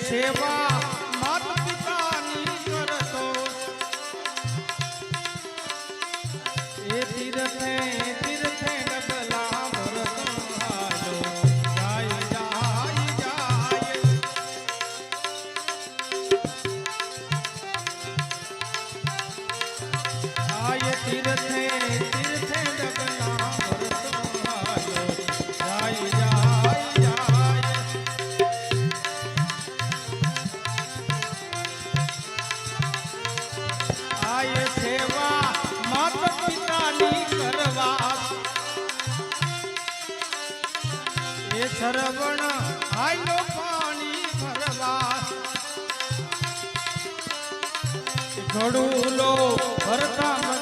સેવા માત પિતાની કરતો એ તીર્થે તીર્થે ડગલા ભરતો જાય જાય જાય આય તીર્થે સરવણ આયલો પાણી ભરવા. ઘડુલો ભરતા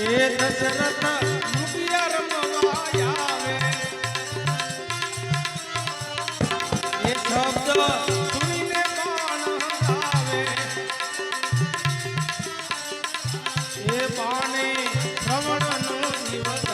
એ દશરથ મુખિયા રમવા આવે. એ શબ્દ એ શ્રવણનો જીવદાય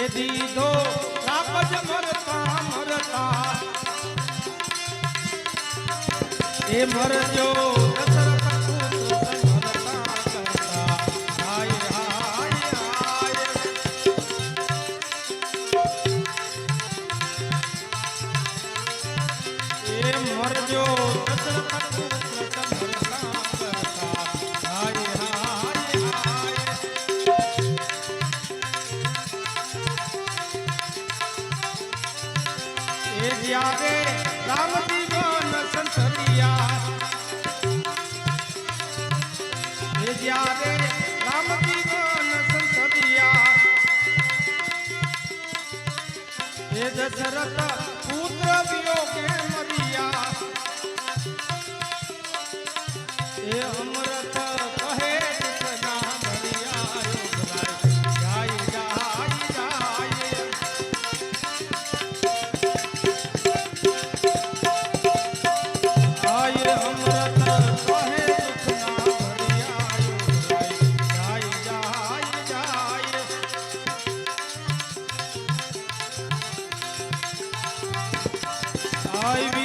એ દીધો રાપ જ મરતા મરતા. એ મરજો એ જ્યારે રામ જીવન સંસરિયા એ જ્યારે રામ જીવન સંસરિયા એ દશરથ પુત્ર વિયોગે જાય આય વિધિ